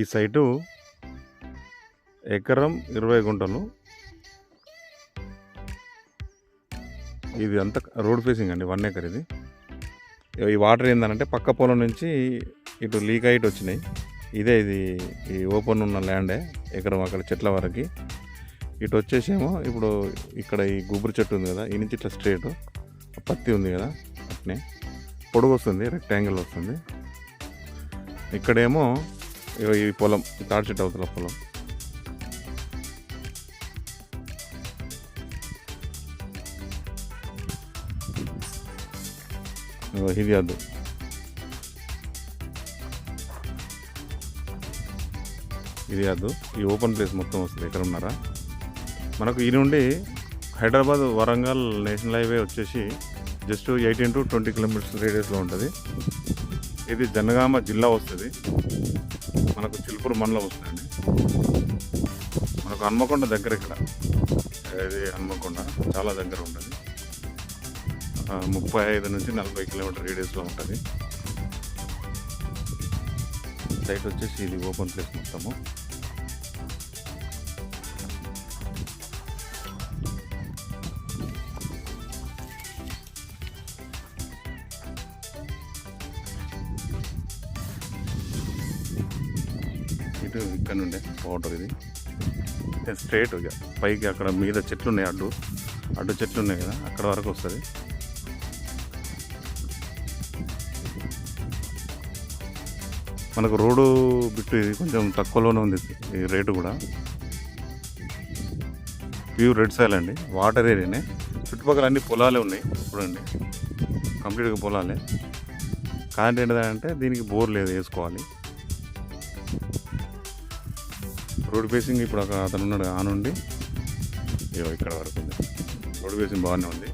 ఈ సైటు ఎకరం ఇరవై గుంటలు. ఇది అంతా రోడ్ ఫేసింగ్ అండి వన్ ఎకర్ ఇది. ఈ వాటర్ ఏంటంటే పక్క పొలం నుంచి ఇటు లీక్ అయిట్ వచ్చినాయి. ఇదే ఇది ఈ ఓపెన్ ఉన్న ల్యాండే ఎకరం అక్కడ చెట్ల వరకు. ఇటు వచ్చేసేమో ఇప్పుడు ఇక్కడ ఈ గుబురు చెట్టు ఉంది కదా ఈ నుంచి ఇట్లా స్ట్రేట్. పత్తి ఉంది కదా అట్నే. పొడుగు వస్తుంది రెక్టాంగిల్ వస్తుంది. ఇక్కడేమో ఈ పొలం ఈ తాడి చెట్టు అవతల పొలం. ఇది అద్దు. ఇది అద్దు. ఈ ఓపెన్ ప్లేస్ మొత్తం వస్తుంది ఎక్కడ ఉన్నారా మనకు ఈ నుండి హైదరాబాద్ వరంగల్ నేషనల్ హైవే వచ్చేసి just eighteen to twenty kilometres రేడియస్లో ఉంటుంది. ఇది జనగామ జిల్లా వస్తుంది. మనకు చిలుపూరు మండలం వస్తుందండి. మనకు హన్మకొండ దగ్గర ఇక్కడ. ఇది హన్మకొండ చాలా దగ్గర ఉంటుంది. ముప్పై ఐదు నుంచి నలభై కిలోమీటర్ రేడియస్లో ఉంటుంది. సైట్ వచ్చేసి ఇది ఓపెన్ ప్లేస్ మొత్తము. ఇటు ఇక్కడ నుండే వాటర్ ఇది. స్ట్రేట్ ఇక. పైకి అక్కడ మీద చెట్లు ఉన్నాయి అడ్డు. అడ్డు చెట్లు ఉన్నాయి కదా అక్కడ వరకు వస్తుంది. మనకు రోడ్డు బిట్టు ఇది కొంచెం తక్కువలోనే ఉంది ఈ రేటు కూడా. ప్యూర్ రెడ్ సాయిల్ అండి. వాటర్ ఏరియానే చుట్టుపక్కల అన్ని పొలాలే ఉన్నాయి. చూడండి. కంప్లీట్గా పొలాలే. కాంటే ఏంటంటే దీనికి బోర్ లేదు వేసుకోవాలి. రోడ్ ఫేసింగ్ ఇప్పుడు ఒక అతను ఉన్నాడు ఆనుండి నుండి ఇగో ఇక్కడ వరకు ఉంది. రోడ్ ఫేసింగ్ బాగానే ఉంది.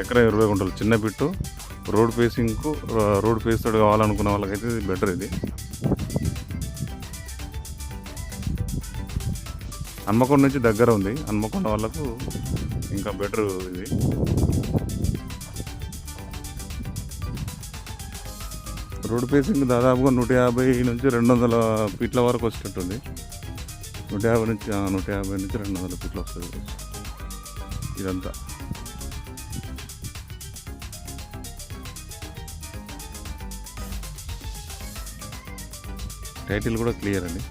ఎకరా ఇరవై గుంటలు చిన్న బిట్టు. రోడ్ ఫేసింగ్కు రోడ్ ఫేస్ తోడు కావాలనుకున్న వాళ్ళకైతే ఇది బెటర్ ఇది. హన్మకొండ నుంచి దగ్గర ఉంది. హన్మకొండ వాళ్ళకు ఇంకా బెటర్ ఇది. రోడ్ ఫేసింగ్ దాదాపుగా నూట యాభై నుంచి రెండు వందల ఫీట్ల వరకు వచ్చేటట్టుంది. నూట యాభై నుంచి నూట యాభై నుంచి రెండు వందల ఫీట్లు వస్తుంది ఇదంతా. టైటిల్ కూడా క్లియర్ అండి.